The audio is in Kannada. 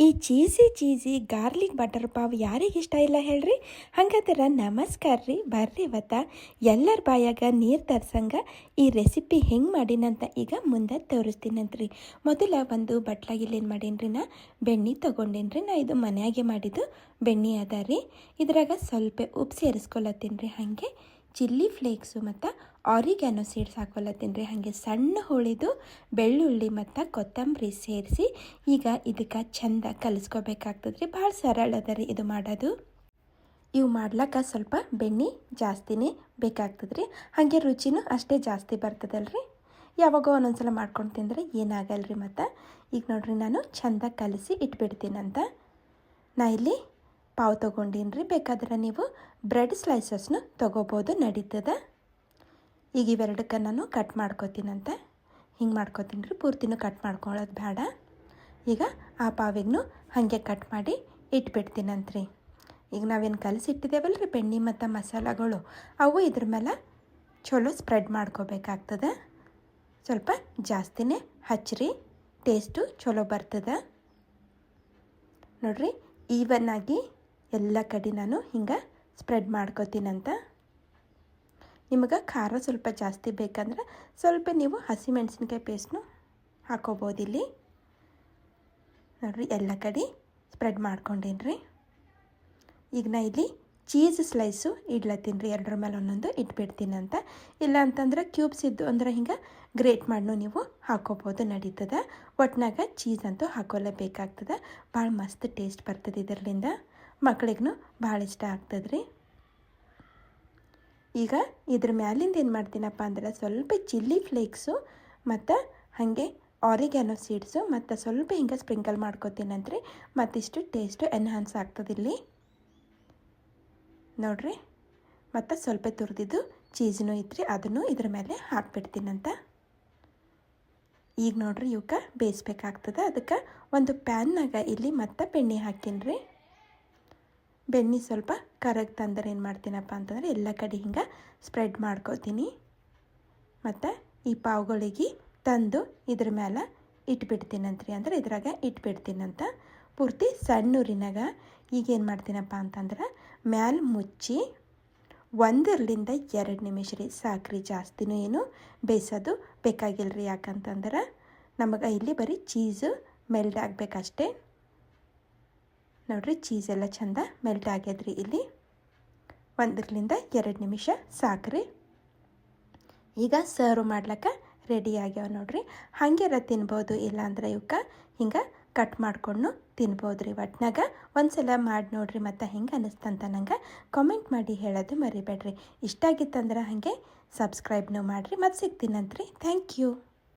ಈ cheesy cheesy garlic butter pav ಯಾರಿಗೆ ಇಷ್ಟ ಇಲ್ಲ ಹೇಳ್ರಿ? ಹಂಗಾದ್ರೆ ನಮಸ್ಕಾರ ರೀ, ಬರ್ರಿ ಇವತ್ತ. ಎಲ್ಲರ ಬಾಯಾಗ ನೀರು ತರ್ಸಂಗ ಈ ರೆಸಿಪಿ ಹೆಂಗೆ ಮಾಡಿನಂತ ಈಗ ಮುಂದೆ ತೋರಿಸ್ತೀನಂತ್ರಿ. ಮೊದಲ ಒಂದು ಬಟ್ಲಾಗಿಲ್ಲಿ ಏನು ಮಾಡೀನಿ ನಾ? ಬೆಣ್ಣೆ ತೊಗೊಂಡೇನ್ರಿ ನಾ ಇದು ಮನೆಯಾಗೆ ಮಾಡಿದ್ದು. ಬೆಣ್ಣೆ ಅದ ರೀ. ಇದ್ರಾಗ ಸ್ವಲ್ಪ ಉಪ್ಪು ಸೇರಿಸ್ಕೊಳತ್ತೀನಿ ರೀ ಹಾಗೆ. ಚಿಲ್ಲಿ ಫ್ಲೇಕ್ಸು ಮತ್ತು ಆರಿಗ್ಯಾನೋ ಸೀಡ್ಸ್ ಹಾಕೊಲ್ಲತ್ತೀನಿ ಹಾಗೆ ಸಣ್ಣ ಹುಳಿದು ಬೆಳ್ಳುಳ್ಳಿ ಮತ್ತು ಕೊತ್ತಂಬರಿ ಸೇರಿಸಿ ಈಗ ಇದಕ್ಕೆ ಚಂದ ಕಲಿಸ್ಕೋಬೇಕಾಗ್ತದೆ ರೀ ಭಾಳ ಸರಳ ಅದ ರೀ ಇದು ಮಾಡೋದು. ಇವು ಮಾಡ್ಲಿಕ್ಕೆ ಸ್ವಲ್ಪ ಬೆಣ್ಣೆ ಜಾಸ್ತಿನೇ ಬೇಕಾಗ್ತದೆ ರೀ ಹಾಗೆ ರುಚಿನೂ ಅಷ್ಟೇ ಜಾಸ್ತಿ ಬರ್ತದಲ್ರಿ. ಯಾವಾಗೋ ಒಂದೊಂದ್ಸಲ ಮಾಡ್ಕೊಂಡು ತಿಂದರೆ ಏನಾಗಲ್ಲ ರೀ ಮತ್ತು? ಈಗ ನೋಡ್ರಿ, ನಾನು ಚಂದ ಕಲಿಸಿ ಇಟ್ಬಿಡ್ತೀನಂತ. ನಾ ಇಲ್ಲಿ ಪಾವ್ ತೊಗೊಂಡಿನ್ರಿ. ಬೇಕಾದ್ರೆ ನೀವು ಬ್ರೆಡ್ ಸ್ಲೈಸಸ್ನು ತೊಗೋಬೋದು, ನಡೀತದೆ. ಈಗ ಇವೆರಡಕ್ಕೆ ನಾನು ಕಟ್ ಮಾಡ್ಕೋತೀನಂತೆ. ಹಿಂಗೆ ಮಾಡ್ಕೋತೀನಿ ರೀ ಪೂರ್ತಿನೂ ಕಟ್ ಮಾಡ್ಕೊಳ್ಳೋದು ಬೇಡ ಈಗ ಆ ಪಾವಿಗೂ ಹಾಗೆ ಕಟ್ ಮಾಡಿ ಇಟ್ಬಿಡ್ತೀನಂತ್ರಿ. ಈಗ ನಾವೇನು ಕಲಸಿಟ್ಟಿದ್ದೇವಲ್ಲ ರೀ ಬೆಣ್ಣೆ ಮತ್ತು ಮಸಾಲಗಳು? ಅವು ಇದ್ರ ಮೇಲೆ ಚಲೋ ಸ್ಪ್ರೆಡ್ ಮಾಡ್ಕೋಬೇಕಾಗ್ತದೆ. ಸ್ವಲ್ಪ ಜಾಸ್ತಿನೇ ಹಚ್ಚಿರಿ ಟೇಸ್ಟು ಚಲೋ ಬರ್ತದೆ. ನೋಡ್ರಿ ಈವನ್ ಆಗಿ ಎಲ್ಲ ಕಡೆ ನಾನು ಹಿಂಗೆ ಸ್ಪ್ರೆಡ್ ಮಾಡ್ಕೋತೀನಂತ. ನಿಮಗೆ ಖಾರ ಸ್ವಲ್ಪ ಜಾಸ್ತಿ ಬೇಕಂದ್ರೆ ಸ್ವಲ್ಪ ನೀವು ಹಸಿಮೆಣಸಿನ್ಕಾಯಿ ಪೇಸ್ಟ್ನು ಹಾಕೋಬೋದು ಇಲ್ಲಿ. ನೋಡಿರಿ, ಎಲ್ಲ ಕಡೆ ಸ್ಪ್ರೆಡ್ ಮಾಡ್ಕೊಂಡೇನ್ರಿ. ಈಗ ನಾ ಇಲ್ಲಿ ಚೀಸ್ ಸ್ಲೈಸು ಇಡ್ಲತ್ತೀನಿ ರೀ, ಎರಡರ ಮೇಲೆ ಒಂದೊಂದು ಇಟ್ಬಿಡ್ತೀನಂತ. ಇಲ್ಲ ಅಂತಂದ್ರೆ ಕ್ಯೂಬ್ಸ್ ಇದ್ದು ಅಂದ್ರೆ ಹಿಂಗೆ ಗ್ರೇಟ್ ಮಾಡಿನೂ ನೀವು ಹಾಕೋಬೋದು, ನಡೀತದೆ. ಒಟ್ನಾಗ ಚೀಸ್ ಅಂತೂ ಹಾಕೊಳ್ಳೇಬೇಕಾಗ್ತದೆ ಭಾಳ ಮಸ್ತ್ ಟೇಸ್ಟ್ ಬರ್ತದೆ ಇದರಿಂದ ಮಕ್ಳಿಗೂ ಭಾಳ ಇಷ್ಟ ಆಗ್ತದೆ ರೀ ಈಗ ಇದ್ರ ಮ್ಯಾಲಿಂದ ಏನು ಮಾಡ್ತೀನಪ್ಪ ಅಂದ್ರೆ ಸ್ವಲ್ಪ ಚಿಲ್ಲಿ ಫ್ಲೇಕ್ಸು ಮತ್ತು ಹಾಗೆ ಆರಿಗ್ಯಾನೋ ಸೀಡ್ಸು ಮತ್ತು ಸ್ವಲ್ಪ ಹಿಂಗೆ ಸ್ಪ್ರಿಂಕಲ್ ಮಾಡ್ಕೋತೀನಂತ್ರಿ. ಮತ್ತಿಷ್ಟು ಟೇಸ್ಟು ಎನ್ಹಾನ್ಸ್ ಆಗ್ತದೆ ಇಲ್ಲಿ. ನೋಡ್ರಿ. ಮತ್ತು ಸ್ವಲ್ಪ ತುರಿದಿದ್ದು ಚೀಸ್ನೂ ಇತ್ತು ಅದನ್ನು ಇದ್ರ ಮೇಲೆ ಹಾಕ್ಬಿಡ್ತೀನಂತ. ಈಗ ನೋಡ್ರಿ ಇವಕ್ಕೆ ಬೇಯಿಸ್ಬೇಕಾಗ್ತದೆ. ಅದಕ್ಕೆ ಒಂದು ಪ್ಯಾನ್ನಾಗ ಇಲ್ಲಿ ಮತ್ತೆ ಬೆಣ್ಣೆ ರೀ ಬೆಣ್ಣೆ ಸ್ವಲ್ಪ ಕರಗ್ ತಂದರೆ ಏನು ಮಾಡ್ತೀನಪ್ಪ ಅಂತಂದ್ರೆ ಎಲ್ಲ ಕಡೆ ಹಿಂಗೆ ಸ್ಪ್ರೆಡ್ ಮಾಡ್ಕೋತೀನಿ. ಮತ್ತು ಈ ಪಾವುಗಳಿಗೆ ತಂದು ಇದ್ರ ಮೇಲೆ ಇಟ್ಬಿಡ್ತೀನಂತ್ರಿ ಅಂದ್ರೆ ಇದ್ರಾಗ ಇಟ್ಬಿಡ್ತೀನಂತ. ಪೂರ್ತಿ ಸಣ್ಣೂರಿನಾಗ ಈಗ ಏನು ಮಾಡ್ತೀನಪ್ಪ ಅಂತಂದ್ರೆ ಮ್ಯಾಲ ಮುಚ್ಚಿ ಒಂದರಿಂದ ಎರಡು ನಿಮಿಷ ರೀ ಸಾಕ್ರಿ ಜಾಸ್ತಿನೂ ಏನು ಬೇಯಿಸೋದು ಬೇಕಾಗಿಲ್ಲ ರೀ ಯಾಕಂತಂದ್ರೆ ನಮಗೆ ಇಲ್ಲಿ ಬರೀ ಚೀಸು ಮೆಲ್ಟ್ ಆಗಬೇಕಷ್ಟೇ. ನೋಡ್ರಿ ಚೀಸ್ ಎಲ್ಲ ಚಂದ ಮೆಲ್ಟ್ ಆಗ್ಯದ್ರಿ ಇಲ್ಲಿ. ಒಂದರಿಂದ ಎರಡು ನಿಮಿಷ ಸಾಕ್ರಿ. ಈಗ ಸರ್ವ್ ಮಾಡ್ಲಿಕ್ಕೆ ರೆಡಿ ಆಗ್ಯಾವ ನೋಡ್ರಿ. ಹಾಗೆರ ತಿನ್ಬೋದು, ಇಲ್ಲಾಂದ್ರೆ ಇವಕ್ಕೆ ಹಿಂಗೆ ಕಟ್ ಮಾಡ್ಕೊಂಡು ತಿನ್ಬೋದು ರೀ ಒಟ್ನಾಗ ಒಂದ್ಸಲ ಮಾಡಿ ನೋಡ್ರಿ ಮತ್ತು ಹೆಂಗೆ ಅನ್ನಿಸ್ತಂತ ನಂಗೆ ಕಾಮೆಂಟ್ ಮಾಡಿ ಹೇಳೋದು ಮರಿಬೇಡ್ರಿ. ಇಷ್ಟ ಆಗಿತ್ತಂದ್ರೆ ಹಾಗೆ ಸಬ್ಸ್ಕ್ರೈಬ್ನೂ ಮಾಡಿರಿ. ಮತ್ತು ಸಿಗ್ತೀನಂತ್ರಿ ಥ್ಯಾಂಕ್ ಯು